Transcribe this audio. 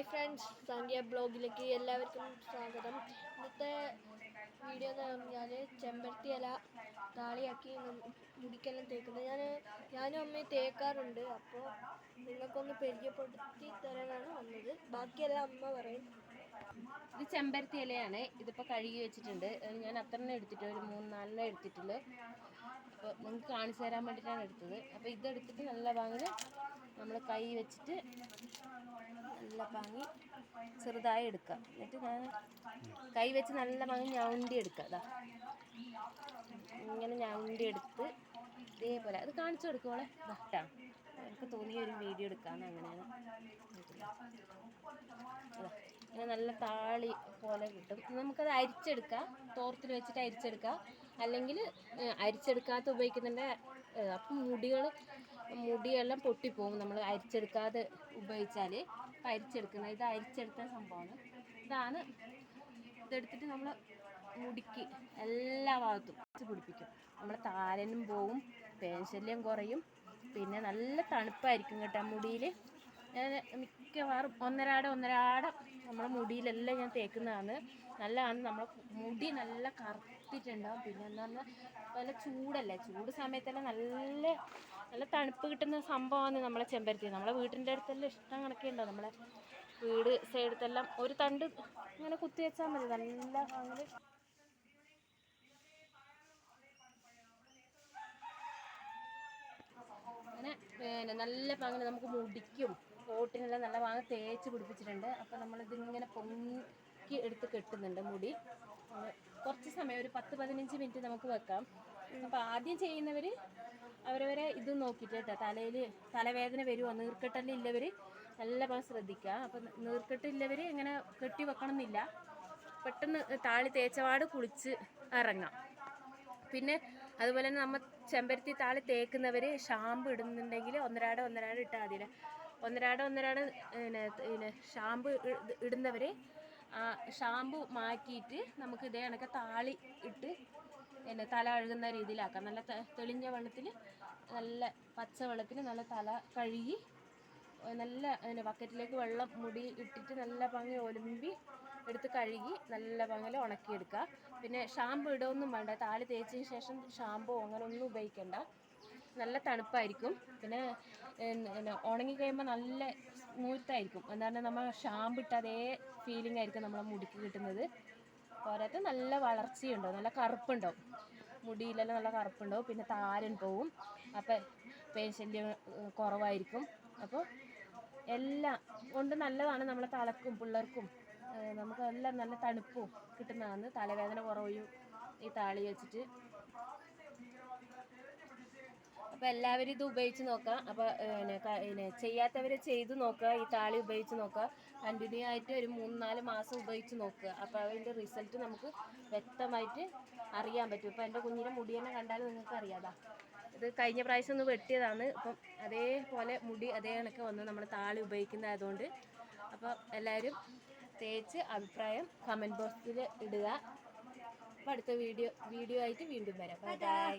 Hi friends സന്ധ്യ ബ്ലോഗിലേക്ക് എല്ലാവർക്കും സ്വാഗതം. ഇന്നത്തെ വീഡിയോ എന്ന് പറഞ്ഞാൽ ചെമ്പരത്തി ഇല താളിയാക്കി മുടിക്കെല്ലാം തേക്കുന്നത്. ഞാൻ ഞാനും അമ്മയും തേക്കാറുണ്ട്. അപ്പോൾ നിങ്ങൾക്കൊന്ന് പരിചയപ്പെടുത്തി തരാനാണ് വന്നത്. ബാക്കിയെല്ലാം അമ്മ പറയും. ഇത് ചെമ്പരത്തി ഇലയാണ്. ഇതിപ്പോൾ കഴുകി വെച്ചിട്ടുണ്ട്. ഞാൻ അത്രണ്ണം എടുത്തിട്ട് ഒരു മൂന്ന് നാലെണ്ണം എടുത്തിട്ടുള്ളൂ അപ്പോൾ നിങ്ങൾക്ക് കാണിച്ചു തരാൻ വേണ്ടിയിട്ടാണ് എടുത്തത്. അപ്പോൾ ഇതെടുത്തിട്ട് നല്ല പാങ്ങിൽ നമ്മൾ കൈ വെച്ചിട്ട് നല്ല പാങ്ങി ചെറുതായി എടുക്കുക എന്നിട്ട് ഞാൻ കൈ വെച്ച് നല്ല പാങ്ങി ഞൗണ്ടി എടുക്കുക അതാ ഇങ്ങനെ ഞൗണ്ടി എടുത്ത് ഇതേപോലെ അത് കാണിച്ചു കൊടുക്കുമോളെ ഇതാ എനിക്ക് തോന്നിയ ഒരു വീഡിയോ എടുക്കാമെന്ന് അങ്ങനെയാണ് ഇങ്ങനെ നല്ല താളി പോലെ കിട്ടും. നമുക്കത് അരിച്ചെടുക്കാം. തോർത്തിൽ വെച്ചിട്ട് അരിച്ചെടുക്കാം. അല്ലെങ്കിൽ അരിച്ചെടുക്കാത്ത ഉപയോഗിക്കുന്നുണ്ട് അപ്പം മുടികൾ മുടിയെല്ലാം പൊട്ടിപ്പോകും. നമ്മൾ അരിച്ചെടുക്കാതെ ഉപയോഗിച്ചാൽ അപ്പം അരിച്ചെടുക്കുന്ന ഇത് അരിച്ചെടുത്ത സംഭവമാണ്. ഇതാണ്. ഇതെടുത്തിട്ട് നമ്മൾ മുടിക്ക് എല്ലാ ഭാഗത്തും പിടിപ്പിക്കും. നമ്മുടെ താരനും പോവും പേൻശല്യം കുറയും. പിന്നെ നല്ല തണുപ്പായിരിക്കും കേട്ടോ മുടിയിൽ ഞാൻ മിക്കവാറും ഒന്നരാടം ഒന്നരാടം നമ്മുടെ മുടിയിലെല്ലാം ഞാൻ തേക്കുന്നതാണ്. നല്ലതാണ് നമ്മളെ മുടി നല്ല കറുത്തിട്ടുണ്ടാവും. പിന്നെ എന്താ പറഞ്ഞാൽ നല്ല ചൂടല്ലേ? ചൂട് സമയത്തെല്ലാം നല്ല നല്ല തണുപ്പ് കിട്ടുന്ന സംഭവമാണ് നമ്മളെ ചെമ്പരത്തി. നമ്മളെ വീട്ടിന്റെ അടുത്തെല്ലാം ഇഷ്ടം കണക്കുണ്ടാവും നമ്മളെ വീട് സൈഡത്തെല്ലാം ഒരു തണ്ട് ഇങ്ങനെ കുത്തി വെച്ചാൽ മതി. നല്ല അങ്ങനെ അങ്ങനെ പിന്നെ നല്ല പാങ്ങനെ നമുക്ക് മുടിക്കും. കോട്ടിനെല്ലാം നല്ല വാങ്ങി തേച്ച് പിടിപ്പിച്ചിട്ടുണ്ട്. അപ്പോൾ നമ്മളിതിങ്ങനെ പൊങ്ങി എടുത്ത് കെട്ടുന്നുണ്ട് മുടി. കുറച്ച് സമയം ഒരു പത്ത് പതിനഞ്ച് മിനിറ്റ് നമുക്ക് വെക്കാം. അപ്പോൾ ആദ്യം ചെയ്യുന്നവർ അവരവരെ ഇത് നോക്കിയിട്ട് കേട്ടോ. തലയിൽ തലവേദന വരുമോ നീർക്കെട്ടെല്ലാം ഇല്ലവർ നല്ല പോലെ ശ്രദ്ധിക്കുക. അപ്പം നീർക്കെട്ടില്ലവർ ഇങ്ങനെ കെട്ടി വെക്കണം എന്നില്ല പെട്ടെന്ന് താളി തേച്ചപാട് കുളിച്ച് ഇറങ്ങാം. പിന്നെ അതുപോലെ തന്നെ നമ്മൾ ചെമ്പരത്തി താളി തേക്കുന്നവർ ഷാമ്പു ഇടുന്നുണ്ടെങ്കിൽ ഒന്നരാട ഒന്നരാട ഇട്ടാൽ മതി ഒന്നരാട ഒന്നരാടം പിന്നെ പിന്നെ ഷാമ്പു ഇടുന്നവർ ഷാമ്പു മാറ്റിയിട്ട് നമുക്ക് ഇതേ കണക്ക് താളി ഇട്ട് പിന്നെ തല കഴുകുന്ന രീതിയിലാക്കാം. നല്ല തെളിഞ്ഞ വെള്ളത്തിൽ നല്ല പച്ച വെള്ളത്തിൽ നല്ല തല കഴുകി നല്ല പിന്നെ ബക്കറ്റിലേക്ക് വെള്ളം മുടി ഇട്ടിട്ട് നല്ല ഭംഗി ഒലുമ്പി എടുത്ത് കഴുകി നല്ല ഭംഗിയിൽ ഉണക്കിയെടുക്കുക. പിന്നെ ഷാമ്പു ഇടുകയൊന്നും വേണ്ട. താളി തേച്ചതിന് ശേഷം ഷാമ്പോ അങ്ങനെ ഒന്നും ഉപയോഗിക്കണ്ട. നല്ല തണുപ്പായിരിക്കും. പിന്നെ ഉണങ്ങി കഴിയുമ്പോൾ നല്ല സ്മൂത്തായിരിക്കും. എന്താണ് നമ്മൾ ഷാമ്പു ഇട്ട അതേ ഫീലിംഗ് ആയിരിക്കും നമ്മളെ മുടിക്ക് കിട്ടുന്നത്. പോരാത്ത നല്ല വളർച്ചയുണ്ടാവും നല്ല കറുപ്പുണ്ടാവും മുടിയിലെല്ലാം നല്ല കറുപ്പുണ്ടാവും പിന്നെ താരൻ പോവും. അപ്പം പേശല്യം കുറവായിരിക്കും. അപ്പോൾ എല്ലാം കൊണ്ട് നല്ലതാണ് നമ്മളെ തലക്കും പിള്ളേർക്കും. നമുക്ക് എല്ലാം നല്ല തണുപ്പും കിട്ടുന്നതാണ്. തലവേദന കുറവും ഈ താളി വെച്ചിട്ട്. അപ്പോൾ എല്ലാവരും ഇത് ഉപയോഗിച്ച് നോക്കുക അപ്പോൾ പിന്നെ ചെയ്യാത്തവർ ചെയ്ത് നോക്കുക. ഈ താളി ഉപയോഗിച്ച് നോക്കുക. കണ്ടിന്യൂ ആയിട്ട് ഒരു മൂന്ന് നാല് മാസം ഉപയോഗിച്ച് നോക്കുക. അപ്പോൾ അതിന്റെ റിസൾട്ട് നമുക്ക് വ്യക്തമായിട്ട് അറിയാൻ പറ്റും. ഇപ്പോൾ എന്റെ കുഞ്ഞിന്റെ മുടി തന്നെ കണ്ടാൽ നിങ്ങൾക്ക് അറിയാതാ. ഇത് കഴിഞ്ഞ പ്രാവശ്യം ഒന്ന് വെട്ടിയതാണ്. ഇപ്പം അതേപോലെ മുടി അതേ കണക്ക് വന്ന് നമ്മൾ താളി ഉപയോഗിക്കുന്നതായതുകൊണ്ട്. അപ്പോൾ എല്ലാവരും തേച്ച് അഭിപ്രായം കമന്റ് ബോക്സിൽ ഇടുക. അപ്പോൾ അടുത്ത വീഡിയോ വീഡിയോ ആയിട്ട് വീണ്ടും വരാം. ബൈ